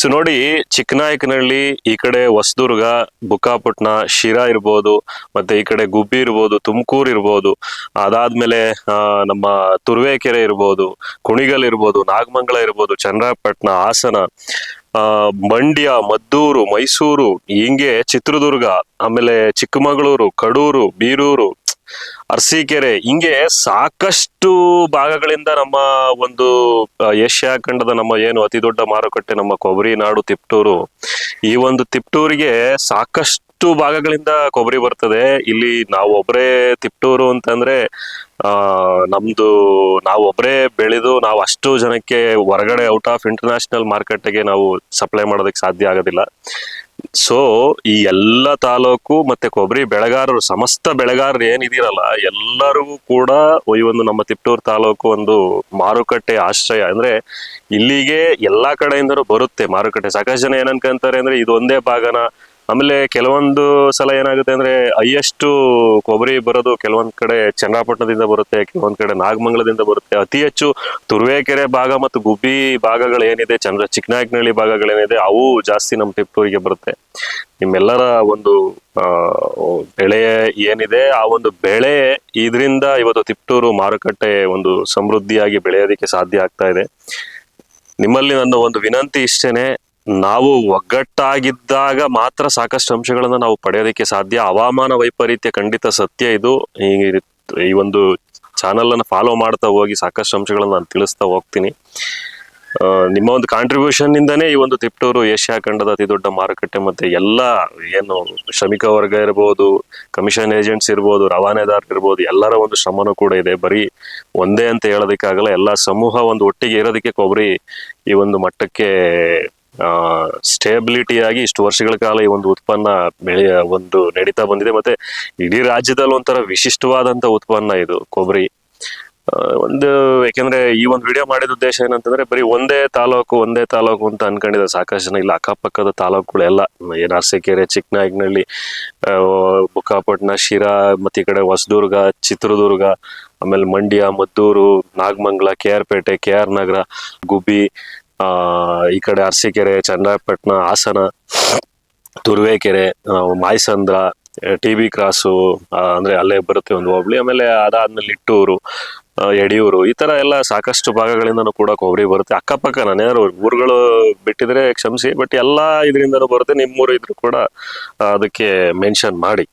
So ನೋಡಿ ಚಿಕ್ಕನಾಯಕನಹಳ್ಳಿ ಈ ಕಡೆ ಹೊಸದುರ್ಗ, ಬುಕ್ಕಾಪಟ್ನ ಶಿರಾ ಇರ್ಬೋದು, ಮತ್ತೆ ಈ ಕಡೆ ಗುಬ್ಬಿ ಇರ್ಬೋದು, ತುಮಕೂರು ಇರ್ಬೋದು, ಅದಾದ್ಮೇಲೆ ನಮ್ಮ ತುರುವೇಕೆರೆ ಇರ್ಬೋದು, ಕುಣಿಗಲ್ ಇರ್ಬೋದು, ನಾಗಮಂಗಲ ಇರ್ಬೋದು ಚಂದ್ರಪಟ್ಟಣ ಹಾಸನ. ಮಂಡ್ಯ, ಮದ್ದೂರು, ಮೈಸೂರು, ಹಿಂಗೆ ಚಿತ್ರದುರ್ಗ, ಆಮೇಲೆ ಚಿಕ್ಕಮಗಳೂರು, ಕಡೂರು, ಬೀರೂರು, ಅರಸೀಕೆರೆ, ಹಿಂಗೆ ಸಾಕಷ್ಟು ಭಾಗಗಳಿಂದ ನಮ್ಮ ಒಂದು ಏಷ್ಯಾ ಖಂಡದ ನಮ್ಮ ಏನು ಅತಿ ದೊಡ್ಡ ಮಾರುಕಟ್ಟೆ ನಮ್ಮ ಕೊಬ್ಬರಿ ನಾಡು ತಿಪ್ಟೂರು. ಈ ಒಂದು ತಿಪ್ಟೂರಿಗೆ ಸಾಕಷ್ಟು ಭಾಗಗಳಿಂದ ಕೊಬ್ಬರಿ ಬರ್ತದೆ. ಇಲ್ಲಿ ನಾವು ಒಬ್ಬರೇ ತಿಪ್ಟೂರು ಅಂತಂದ್ರೆ, ಆ, ನಮ್ದು ನಾವು ಒಬ್ಬರೇ ಬೆಳೆದು ನಾವು ಅಷ್ಟು ಜನಕ್ಕೆ ಹೊರಗಡೆ ಔಟ್ ಆಫ್ ಇಂಟರ್ನ್ಯಾಷನಲ್ ಮಾರ್ಕೆಟ್ಗೆ ನಾವು ಸಪ್ಲೈ ಮಾಡೋದಕ್ಕೆ ಸಾಧ್ಯ ಆಗೋದಿಲ್ಲ. ಸೊ ಈ ಎಲ್ಲ ತಾಲೂಕು ಮತ್ತೆ ಕೊಬ್ಬರಿ ಬೆಳೆಗಾರರು, ಸಮಸ್ತ ಬೆಳೆಗಾರರು ಏನಿದಿರಲ್ಲ ಎಲ್ಲರಿಗೂ ಕೂಡ ಈ ಒಂದು ನಮ್ಮ ತಿಪ್ಟೂರು ತಾಲೂಕು ಒಂದು ಮಾರುಕಟ್ಟೆ ಆಶ್ರಯ. ಅಂದ್ರೆ ಇಲ್ಲಿಗೆ ಎಲ್ಲಾ ಕಡೆಯಿಂದ ಬರುತ್ತೆ ಮಾರುಕಟ್ಟೆ. ಸಾಕಷ್ಟು ಜನ ಏನ್ ಅನ್ಕೊಂತಾರೆ ಅಂದ್ರೆ ಇದು ಒಂದೇ ಭಾಗನ ಆಮೇಲೆ ಕೆಲವೊಂದು ಸಲ ಏನಾಗುತ್ತೆ ಅಂದ್ರೆ ಹೈಯೆಸ್ಟ್ ಕೊಬ್ಬರಿ ಬರೋದು ಕೆಲವೊಂದ್ ಕಡೆ ಚನ್ನಪಟ್ಟಣದಿಂದ ಬರುತ್ತೆ, ಕೆಲವೊಂದ್ ಕಡೆ ನಾಗಮಂಗಲದಿಂದ ಬರುತ್ತೆ. ಅತಿ ಹೆಚ್ಚು ತುರುವೇಕೆರೆ ಭಾಗ ಮತ್ತು ಗುಬ್ಬಿ ಭಾಗಗಳು ಏನಿದೆ, ಚಂದ್ರ ಚಿಕ್ಕನಾಯಕನಹಳ್ಳಿ ಭಾಗಗಳೇನಿದೆ ಅವು ಜಾಸ್ತಿ ನಮ್ಮ ತಿಪ್ಪೂರಿಗೆ ಬರುತ್ತೆ. ನಿಮ್ಮೆಲ್ಲರ ಒಂದು ಬೆಳೆ ಏನಿದೆ, ಆ ಒಂದು ಬೆಳೆ ಇದರಿಂದ ಇವತ್ತು ತಿಪ್ಟೂರು ಮಾರುಕಟ್ಟೆ ಒಂದು ಸಮೃದ್ಧಿಯಾಗಿ ಬೆಳೆಯೋದಕ್ಕೆ ಸಾಧ್ಯ ಆಗ್ತಾ ಇದೆ. ನಿಮ್ಮಲ್ಲಿ ನನ್ನ ಒಂದು ವಿನಂತಿ ಇಷ್ಟೇನೆ. ನಾವು ಒಗ್ಗಟ್ಟಾಗಿದ್ದಾಗ ಮಾತ್ರ ಸಾಕಷ್ಟು ಅಂಶಗಳನ್ನು ನಾವು ಪಡೆಯೋದಕ್ಕೆ ಸಾಧ್ಯ. ಹವಾಮಾನ ವೈಪರೀತ್ಯ ಖಂಡಿತ ಸತ್ಯ ಇದು. ಈ ಒಂದು ಚಾನಲ್ ಅನ್ನು ಫಾಲೋ ಮಾಡ್ತಾ ಹೋಗಿ ಸಾಕಷ್ಟು ಅಂಶಗಳನ್ನು ನಾನು ತಿಳಿಸ್ತಾ ಹೋಗ್ತೀನಿ. ನಿಮ್ಮ ಒಂದು ಕಾಂಟ್ರಿಬ್ಯೂಷನ್ ಇಂದಾನೇ ಈ ಒಂದು ತಿಪ್ಟೂರು ಏಷ್ಯಾ ಖಂಡದ ಅತಿ ದೊಡ್ಡ ಮಾರುಕಟ್ಟೆ ಮತ್ತೆ ಎಲ್ಲ ಏನು ಶ್ರಮಿಕ ವರ್ಗ ಇರ್ಬೋದು ಕಮಿಷನ್ ಏಜೆಂಟ್ಸ್ ಇರ್ಬೋದು, ರವಾನೆದಾರ್ ಇರ್ಬೋದು, ಎಲ್ಲರ ಒಂದು ಶ್ರಮನೂ ಕೂಡ ಇದೆ. ಬರೀ ಒಂದೇ ಅಂತ ಹೇಳೋದಕ್ಕಾಗಲ್ಲ, ಎಲ್ಲ ಸಮೂಹ ಒಂದು ಒಟ್ಟಿಗೆ ಇರೋದಕ್ಕೆ ಕೊಬ್ಬರಿ ಈ ಒಂದು ಮಟ್ಟಕ್ಕೆ ಸ್ಟೇಬಿಲಿಟಿ ಆಗಿ ಇಷ್ಟು ವರ್ಷಗಳ ಕಾಲ ಈ ಒಂದು ಉತ್ಪನ್ನ ಬೆಳೆಯ ಒಂದು ನಡೀತಾ ಬಂದಿದೆ. ಮತ್ತೆ ಇಡೀ ರಾಜ್ಯದಲ್ಲಿ ಒಂಥರ ವಿಶಿಷ್ಟವಾದಂತ ಉತ್ಪನ್ನ ಇದು ಕೊಬ್ಬರಿ. ಒಂದು ಯಾಕೆಂದ್ರೆ ಈ ಒಂದು ವಿಡಿಯೋ ಮಾಡಿದ ಉದ್ದೇಶ ಏನಂತಂದ್ರೆ ಬರೀ ಒಂದೇ ತಾಲೂಕು ಒಂದೇ ತಾಲೂಕು ಅಂತ ಅನ್ಕೊಂಡಿದ್ದ ಸಾಕಷ್ಟು ಜನ ಇಲ್ಲ ಅಕ್ಕಪಕ್ಕದ ತಾಲೂಕುಗಳೆಲ್ಲ ಏನ್ ಅರಸೀಕೆರೆ ಚಿಕ್ಕನಾಯಕನಹಳ್ಳಿ ಆ, ಬುಕ್ಕಾಪಟ್ನ ಶಿರಾ ಮತ್ತೆ ಈ ಕಡೆ ಹೊಸದುರ್ಗ ಚಿತ್ರದುರ್ಗ ಆಮೇಲೆ Mandya Maddur Nagamangala K R Pete K R Nagar Gubbi ಈ ಕಡೆ Arasikere, Channapatna, Hassan, Turuvekere Mayasandra, T B cross ಅಂದರೆ ಅಲ್ಲೇ ಬರುತ್ತೆ ಒಂದು ಹೋಬಳಿ. ಆಮೇಲೆ ಅದಾದ್ಮೇಲೆ ಇಟ್ಟೂರು ಯಡಿಯೂರು, ಈ ಥರ ಎಲ್ಲ ಸಾಕಷ್ಟು ಭಾಗಗಳಿಂದನೂ ಕೂಡ ಕೊಬ್ಬರಿ ಬರುತ್ತೆ. ಅಕ್ಕಪಕ್ಕ ನಾನೇನಾದ್ರು ಊರುಗಳು ಬಿಟ್ಟಿದ್ರೆ ಕ್ಷಮಿಸಿ ಬಟ್ ಎಲ್ಲಾ ಇದರಿಂದನೂ ಬರುತ್ತೆ. ನಿಮ್ಮೂರು ಇದ್ರು ಕೂಡ ಅದಕ್ಕೆ ಮೆನ್ಷನ್ ಮಾಡಿ.